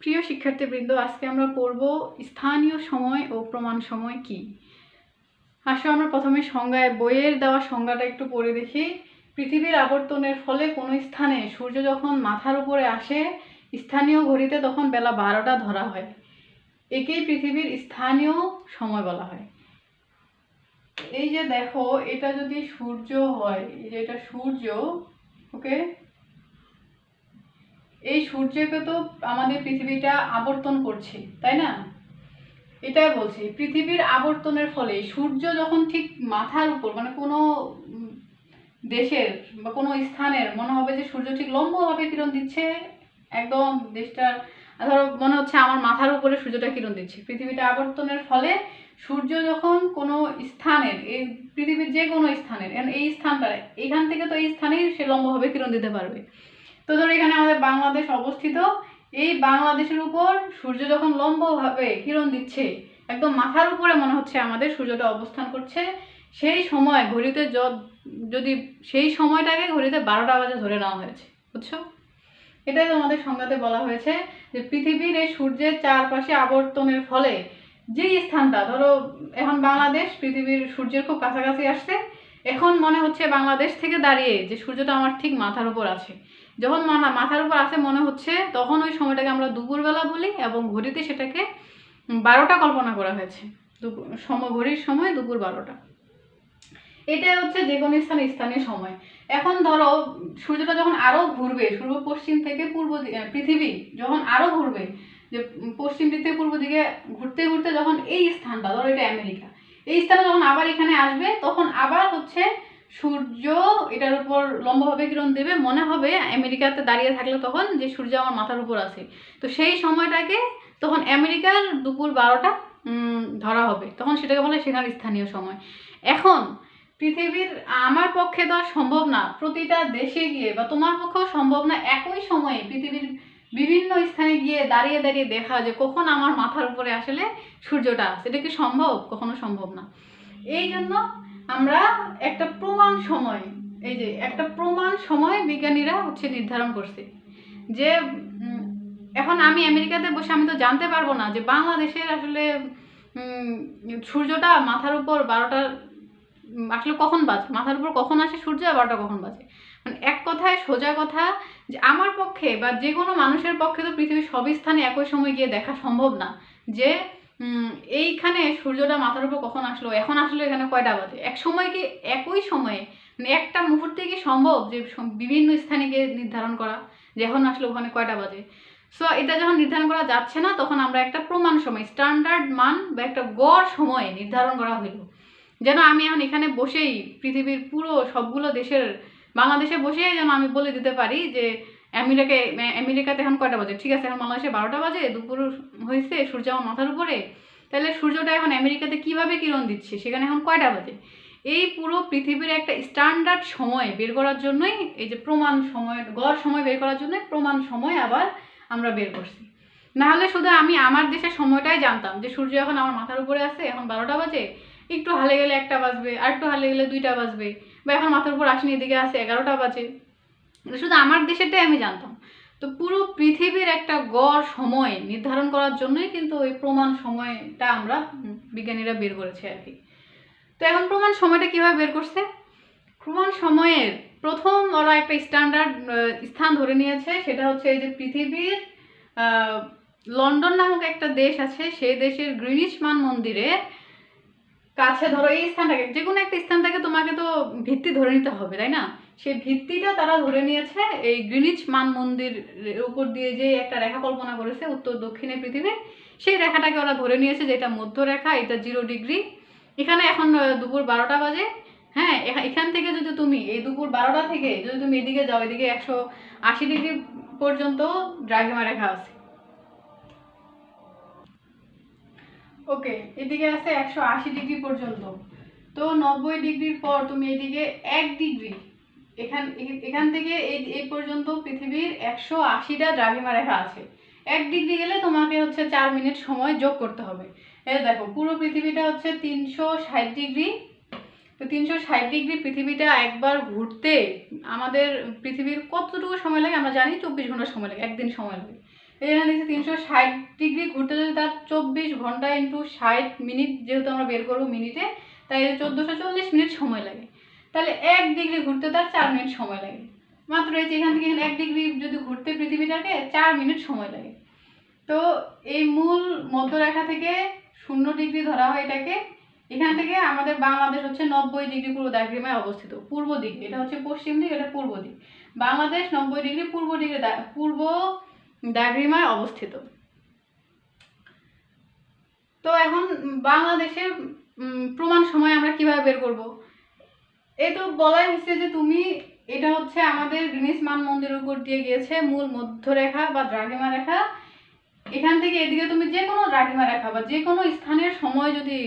প্রিয় শিক্ষার্থীবৃন্দ, আজকে আমরা পড়ব স্থানীয় সময় ও প্রমাণ সময় কি? আসো, আমরা প্রথমে সংজ্ঞায়, বইয়ের দেওয়া সংজ্ঞাটা একটু পড়ে দেখি। পৃথিবীর আবর্তনের ফলে কোনো স্থানে সূর্য যখন মাথার উপরে আসে, স্থানীয় ঘড়িতে তখন বেলা বারোটা ধরা হয়। একেই পৃথিবীর স্থানীয় সময় বলা হয়। এই যে দেখো, এটা যদি সূর্য হয়, এই যে এটা সূর্য, ওকে? এই সূর্যকে তো আমাদের পৃথিবীটা আবর্তন করছে, তাই না? এটাই বলছি, পৃথিবীর আবর্তনের ফলে সূর্য যখন ঠিক মাথার উপর মানে কোনো দেশের বা কোনো স্থানের, মনে হবে যে সূর্য ঠিক লম্বভাবে কিরণ দিচ্ছে, একদম দেশটার ধরো মনে হচ্ছে আমার মাথার উপরে সূর্যটা কিরণ দিচ্ছে। পৃথিবীটা আবর্তনের ফলে সূর্য যখন কোনো স্থানের এই পৃথিবীর যে কোনো স্থানের এই স্থানটা এইখান থেকে তো এই স্থানেই সে লম্বভাবে কিরণ দিতে পারবে। তো ধরো এখানে আমাদের বাংলাদেশ অবস্থিত। এই বাংলাদেশের উপর সূর্য যখন লম্বভাবে কিরণ দিচ্ছে, একদম মাথার উপরে মনে হচ্ছে আমাদের সূর্যটা অবস্থান করছে। সেই সময় ঘড়িতে যদি সেই সময়টাকে ঘড়িতে বারোটা বাজে ধরে নেওয়া হয়েছে, বুঝছ? এটাই তোমাদের সংজ্ঞাতে বলা হয়েছে যে পৃথিবীর এই সূর্যের চারপাশে আবর্তনের ফলে যেই স্থানটা, ধরো এখন বাংলাদেশ পৃথিবীর সূর্যের খুব কাছাকাছি আসছে। এখন মনে হচ্ছে বাংলাদেশ থেকে দাঁড়িয়ে যে সূর্যটা আমার ঠিক মাথার উপর আছে। যখন মাথা মাথার উপর আসে মনে হচ্ছে তখন ওই সময়টাকে আমরা দুপুরবেলা বলি এবং ঘড়িতে সেটাকে বারোটা কল্পনা করা হয়েছে। দুপুর সময় ঘড়ির সময় দুপুর বারোটা। এটাই হচ্ছে যে কোনো স্থানে স্থানীয় সময়। এখন ধরো সূর্যটা যখন আরও ঘুরবে পূর্ব পশ্চিম থেকে পূর্ব দি- আহ, পৃথিবী যখন আরও ঘুরবে যে পশ্চিম দিক থেকে পূর্ব দিকে ঘুরতে ঘুরতে যখন এই স্থানটা ধরো এটা আমেরিকা এই স্থানে যখন আবার এখানে আসবে তখন আবার হচ্ছে সূর্য এটার উপর লম্বাভাবে কিরণ দেবে, মনে হবে আমেরিকাতে দাঁড়িয়ে থাকলে তখন যে সূর্য আমার মাথার উপর আছে। তো সেই সময়টাকে তখন আমেরিকার দুপুর বারোটা ধরা হবে। তখন সেটাকে বলে সেখানে স্থানীয় সময়। এখন পৃথিবীর আমার পক্ষে তো সম্ভব না, প্রতিটা দেশে গিয়ে বা তোমার পক্ষেও সম্ভব না, একই সময়ে পৃথিবীর বিভিন্ন স্থানে গিয়ে দাঁড়িয়ে দাঁড়িয়ে দেখা যে কখন আমার মাথার উপরে আসলে সূর্যটা আছে। এটা কি সম্ভব? কখনো সম্ভব না। এই জন্য আমরা একটা প্রমাণ সময়, এই যে একটা প্রমাণ সময় বিজ্ঞানীরা হচ্ছে নির্ধারণ করছে। যে এখন আমি আমেরিকাতে বসে আমি তো জানতে পারব না যে বাংলাদেশের আসলে সূর্যটা মাথার উপর বারোটার আসলে কখন বাজে? মাথার উপর কখন আসে সূর্য আর বারোটা কখন বাজে? মানে এক কথায় সোজা কথা যে আমার পক্ষে বা যে কোনো মানুষের পক্ষে তো পৃথিবীর সব স্থানে একই সময় গিয়ে দেখা সম্ভব না। যে এইখানে সূর্যটা মাথার উপর কখন আসলো? এখন আসলে এখানে কয়টা বাজে? এক সময় কি একই সময়ে? মানে একটা মুহূর্তে কি সম্ভব যে বিভিন্ন স্থানে গিয়ে নির্ধারণ করা? যে এখন আসলে ওখানে কয়টা বাজে? সো এটা যখন নির্ধারণ করা যাচ্ছে না, তখন আমরা একটা প্রমাণ সময় স্ট্যান্ডার্ড মান বা একটা গড় সময়ে নির্ধারণ করা হইল। যেন আমি এখন এখানে বসেই পৃথিবীর পুরো সবগুলো দেশের, বাংলাদেশে বসেই যেন আমি বলে দিতে পারি যে আমেরিকাকে আমেরিকাতে এখন কয়টা বাজে? ঠিক আছে, এখন বাংলাদেশে বারোটা বাজে, দুপুর হয়েছে, সূর্য আমার মাথার উপরে। তাহলে সূর্যটা এখন আমেরিকাতে কীভাবে কিরণ দিচ্ছে? সেখানে এখন কয়টা বাজে? এই পুরো পৃথিবীর একটা স্ট্যান্ডার্ড সময় বের করার জন্যই, এই যে প্রমাণ সময়, গড় সময় বের করার জন্য প্রমাণ সময় আবার আমরা বের করছি। নাহলে শুধু আমি আমার দেশের সময়টাই জানতাম যে সূর্য এখন আমার মাথার উপরে আছে, এখন বারোটা বাজে, একটু হালে গেলে একটা বাজবে, আর একটু হালে গেলে দুইটা বাজবে, বা এখন মাথার উপর আসেনি, এদিকে আছে, এগারোটা বাজে। শুধু আমার দেশেরটাই আমি জানতাম। তো পুরো পৃথিবীর একটা গড় সময় নির্ধারণ করার জন্যই কিন্তু ওই প্রমাণ সময়টা আমরা বিজ্ঞানীরা বের করেছে আর কি। তো এখন প্রমাণ সময়টা কীভাবে বের করছে? প্রমাণ সময়ের প্রথম ওরা একটা স্ট্যান্ডার্ড স্থান ধরে নিয়েছে, সেটা হচ্ছে এই যে পৃথিবীর লন্ডন নামক একটা দেশ আছে, সেই দেশের গ্রিনিচ মান মন্দিরের কাছে ধরো এই স্থানটাকে যে কোনো একটা স্থানটাকে তোমাকে তো ভিত্তি ধরে নিতে হবে, তাই না? সেই ভিত্তিটা তারা ধরে নিয়েছে, এই গ্রিনিচ মান মন্দির উপর দিয়ে যে একটা রেখা কল্পনা করেছে, উত্তর দক্ষিণে পৃথিবীর, সেই রেখাটাকে ওরা ধরে নিয়েছে যে এটা মধ্যরেখা, এটা জিরো ডিগ্রি। এখানে এখন দুপুর বারোটা বাজে। হ্যাঁ এখা- এখান থেকে যদি তুমি, এই দুপুর বারোটা থেকে যদি তুমি এদিকে যাও, এদিকে একশো আশি ডিগ্রি পর্যন্ত দ্রাঘিমা রেখা আছে। ওকে, এদিকে আছে একশো আশি ডিগ্রি পর্যন্ত। তো নব্বই ডিগ্রির পর তুমি এদিকে এক ডিগ্রি এখান এখান থেকে এই এই পর্যন্ত পৃথিবীর একশো আশিটা দ্রাঘিমা রেখা আছে। এক ডিগ্রি গেলে তোমাকে হচ্ছে চার মিনিট সময় যোগ করতে হবে। এই দেখো, পুরো পৃথিবীটা হচ্ছে তিনশো ষাট ডিগ্রি তো তিনশো ষাট ডিগ্রি পৃথিবীটা একবার ঘুরতে আমাদের পৃথিবীর কতটুকু সময় লাগে আমরা জানি, চব্বিশ ঘণ্টা সময় লাগে, একদিন সময় লাগে। এখানে দেখছি তিনশো ষাট ডিগ্রি ঘুরতে যদি তার চব্বিশ ঘণ্টা ইন্টু ষাট মিনিট যেহেতু আমরা বের করব মিনিটে, তাই চোদ্দোশো চল্লিশ মিনিট সময় লাগে। তাহলে এক ডিগ্রি ঘুরতে তার চার মিনিট সময় লাগে। মাত্র এই যে এখান থেকে এক ডিগ্রি যদি ঘুরতে পৃথিবীটাকে চার মিনিট সময় লাগে। তো এই মূল মধ্যরেখা থেকে শূন্য ডিগ্রি ধরা হয় এটাকে। এখান থেকে আমাদের বাংলাদেশ হচ্ছে নব্বই ডিগ্রি পূর্ব দ্রাঘিমায় অবস্থিত, পূর্ব দিক। এটা হচ্ছে পশ্চিম দিক, এটা পূর্ব দিক। বাংলাদেশ নব্বই ডিগ্রি পূর্ব ডিগ্রি দা- পূর্ব দ্রাঘিমায় অবস্থিত। তো এখন বাংলাদেশের প্রমাণ সময় আমরা কীভাবে বের করব? এই তো বলাই হচ্ছে যে তুমি এটা হচ্ছে আমাদের গ্রিনিস মান মন্দিরের উপর দিয়ে গিয়েছে মূল মধ্যরেখা বা দ্রাঘিমা রেখা। এখান থেকে এদিকে তুমি যে কোনো দ্রাঘিমা রেখা বা যে কোনো স্থানের সময় যদি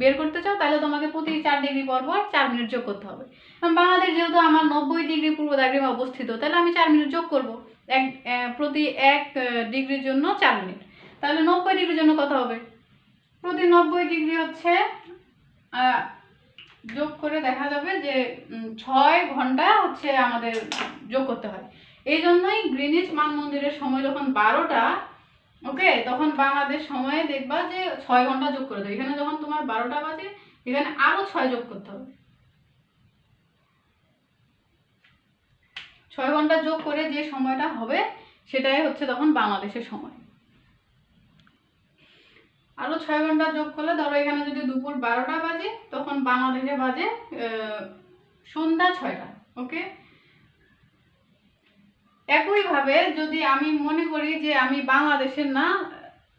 বের করতে চাও, তাহলে তোমাকে প্রতি চার ডিগ্রি পর পর চার মিনিট যোগ করতে হবে। বাংলাদেশ যেহেতু আমার নব্বই ডিগ্রি পূর্ব দ্রাঘিমা অবস্থিত, তাহলে আমি চার মিনিট যোগ করব। এক প্রতি এক ডিগ্রির জন্য চার মিনিট। তাহলে নব্বই ডিগ্রির জন্য কত হবে? প্রতি নব্বই ডিগ্রি হচ্ছে যোগ করে দেখা যাবে যে ছয় ঘণ্টা হচ্ছে আমাদের যোগ করতে হয়। এই জন্যই গ্রিনিচ মান মন্দিরের সময় যখন বারোটা, ওকে, তখন বাংলাদেশ সময়ে দেখবা যে ছয় ঘণ্টা যোগ করে দেবে এখানে যখন তোমার বারোটা বাজে, এখানে আরও ছয় যোগ করতে হবে। ছয় ঘণ্টা যোগ করে যে সময়টা হবে, সেটাই হচ্ছে তখন বাংলাদেশের সময়। আরও ছয় ঘণ্টা যোগ করলে ধরো এখানে যদি দুপুর বারোটা বাজে, তখন বাংলাদেশে বাজে সন্ধ্যা ছয়টা, ওকে? একইভাবে যদি আমি মনে করি যে আমি বাংলাদেশের না,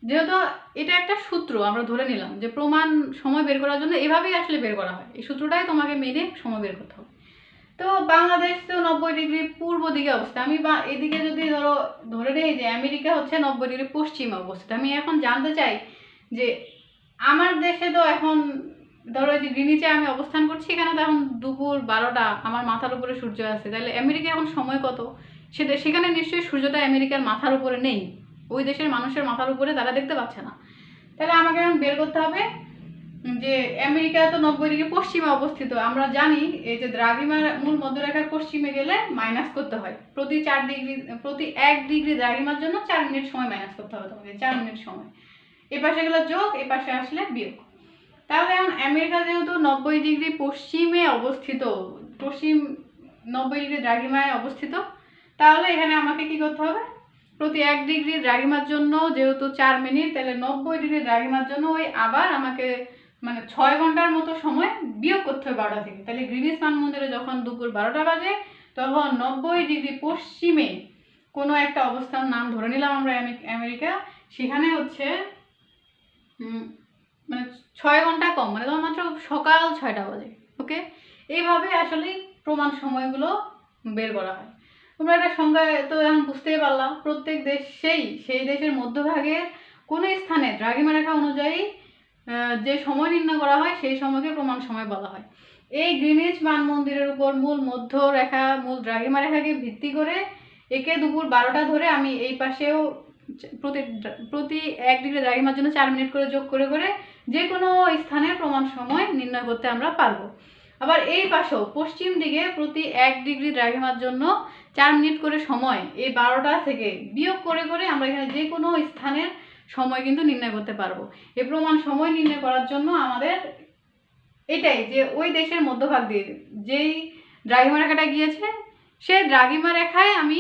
যেহেতু এটা একটা সূত্র আমরা ধরে নিলাম যে প্রমাণ সময় বের করার জন্য এভাবেই আসলে বের করা হয়। এই সূত্রটাই তোমাকে মেনে সময় বের করতে হবে। তো বাংলাদেশ তো নব্বই ডিগ্রি পূর্ব দিকে অবস্থিত। আমি বা, এদিকে যদি ধরো, ধরে নেই যে আমেরিকা হচ্ছে নব্বই ডিগ্রি পশ্চিমে অবস্থিত। আমি এখন জানতে চাই যে আমার দেশে তো এখন ধরো যে গ্রিনিচে আমি অবস্থান করছি, এখানে তো এখন দুপুর বারোটা আমার মাথার উপরে সূর্য আছে। তাহলে আমেরিকা এখন সময় কত? সেটা সেখানে নিশ্চয়ই সূর্যটা আমেরিকার মাথার উপরে নেই। ওই দেশের মানুষের মাথার উপরে তারা দেখতে পাচ্ছে না। তাহলে আমাকে এখন বের করতে হবে যে আমেরিকা তো নব্বই ডিগ্রি পশ্চিমে অবস্থিত। আমরা জানি এই যে দ্রাঘিমার মূল মধ্যরেখার পশ্চিমে গেলে মাইনাস করতে হয়। প্রতি চার ডিগ্রি, প্রতি এক ডিগ্রি দ্রাঘিমার জন্য চার মিনিট সময় মাইনাস করতে হবে তোমাকে, চার মিনিট সময়। এ পাশে গেলে যোগ, এ পাশে আসলে বিয়োগ। তাহলে এখন আমেরিকা যেহেতু নব্বই ডিগ্রি পশ্চিমে অবস্থিত, পশ্চিম নব্বই ডিগ্রি দ্রাঘিমায় অবস্থিত, তাহলে এখানে আমাকে কি করতে হবে? প্রতি এক ডিগ্রি দ্রাঘিমার জন্য যেহেতু চার মিনিট, তাহলে নব্বই ডিগ্রি দ্রাঘিমার জন্য ওই আবার আমাকে মানে ছয় ঘণ্টার মতো সময় বিয়োগ করতে হবে বারোটা থেকে। তাহলে গ্রিনিস মান মন্দিরে যখন দুপুর বারোটা বাজে, তখন নব্বই ডিগ্রি পশ্চিমে কোনো একটা অবস্থান নাম ধরে নিলাম আমরা আমেরিকা। সেখানে হচ্ছে মানে ছয় ঘণ্টা কম মানে তখন মাত্র সকাল ছয়টা বাজে ওকে এইভাবে আসলে প্রমাণ সময়গুলো বের করা হয়। তোমরা একটা সংখ্যা তো এখন বুঝতেই পারলাম, প্রত্যেক দেশেই, সেই দেশের মধ্যভাগে কোনো স্থানে দ্রাঘিমা রেখা অনুযায়ী যে সময় নির্ণয় করা হয়, সেই সময়কে প্রমাণ সময় বলা হয়। এই গ্রিনিচ মান মন্দিরের উপর মূল মধ্য রেখা মূল দ্রাঘিমা রেখাকে ভিত্তি করে একে দুপুর বারোটা ধরে আমি এই পাশেও প্রতি প্রতি এক ডিগ্রি দ্রাঘিমার জন্য চার মিনিট করে যোগ করে করে যে কোনো স্থানের প্রমাণ সময় নির্ণয় করতে আমরা পারব। আবার এই পাশেও পশ্চিম দিকে প্রতি এক ডিগ্রি দ্রাঘিমার জন্য চার মিনিট করে সময় এই বারোটা থেকে বিয়োগ করে করে আমরা এখানে যে কোনো স্থানের সময় কিন্তু নির্ণয় করতে পারব। এই প্রমাণ সময় নির্ণয় করার জন্য আমাদের এটাই যে ওই দেশের মধ্যভাগ দিয়ে যেই দ্রাঘিমা রেখাটা গিয়েছে, সেই দ্রাঘিমা রেখায় আমি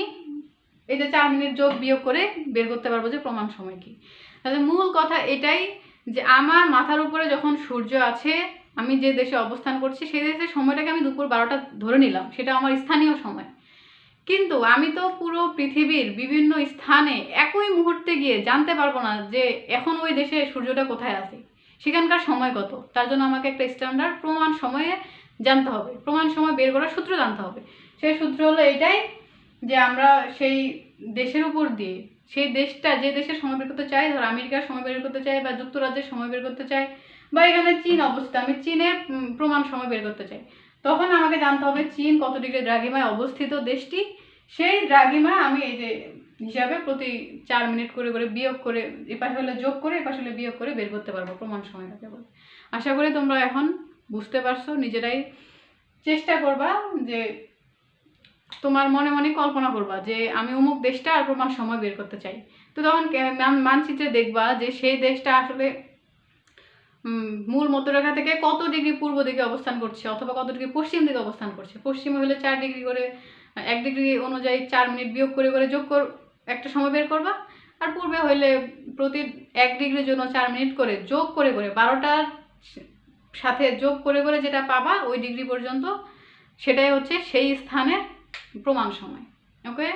যে চার মিনিট যোগ বিয়োগ করে বের করতে পারব যে প্রমাণ সময় কি। তাহলে মূল কথা এটাই যে আমার মাথার উপরে যখন সূর্য আছে, আমি যে দেশে অবস্থান করছি, সেই দেশের সময়টাকে আমি দুপুর বারোটা ধরে নিলাম, সেটা আমার স্থানীয় সময়। কিন্তু আমি তো পুরো পৃথিবীর বিভিন্ন স্থানে একই মুহূর্তে গিয়ে জানতে পারব না যে এখন ওই দেশে সূর্যটা কোথায় আছে। সেখানকার সময় কত? তার জন্য আমাকে একটা স্ট্যান্ডার্ড প্রমাণ সময়ে জানতে হবে। প্রমাণ সময় বের করার সূত্র জানতে হবে। সেই সূত্র হলো এটাই যে আমরা সেই দেশের উপর দিয়ে, সেই দেশটা, যে দেশের সময় বের করতে চাই ধর আমেরিকার সময় বের করতে চাই বা যুক্তরাজ্যের সময় বের করতে চাই বা এখানে চীন অবস্থিত, আমি চীনের প্রমাণ সময় বের করতে চাই। তখন আমাকে জানতে হবে চীন কত ডিগ্রি দ্রাঘিমায় অবস্থিত দেশটি। সেই দ্রাঘিমা আমি এই যে হিসাবে প্রতি চার মিনিট করে করে বিয়োগ করে এ পাশে হলে যোগ করে এ পাশে হলে বিয়োগ করে বের করতে পারব প্রমাণ সময় সময়টাকে বলে। আশা করি তোমরা এখন বুঝতে পারছ, নিজেরাই চেষ্টা করবা যে তোমার মনে মনে কল্পনা করবা যে আমি অমুক দেশটা আর তোমার সময় বের করতে চাই। তো তখন মানচিত্রে দেখবা যে সেই দেশটা আসলে মূল মধ্যরেখা থেকে কত ডিগ্রি পূর্ব দিকে অবস্থান করছে অথবা কত ডিগ্রি পশ্চিম দিকে অবস্থান করছে। পশ্চিমে হলে চার ডিগ্রি করে, এক ডিগ্রি অনুযায়ী চার মিনিট বিয়োগ করে করে যোগ কর একটা সময় বের করবা। আর পূর্বে হইলে প্রতি এক ডিগ্রির জন্য চার মিনিট করে যোগ করে করে বারোটার সাথে যোগ করে করে যেটা পাবা ওই ডিগ্রি পর্যন্ত সেটাই হচ্ছে সেই স্থানের প্রমাণ সময় ওকে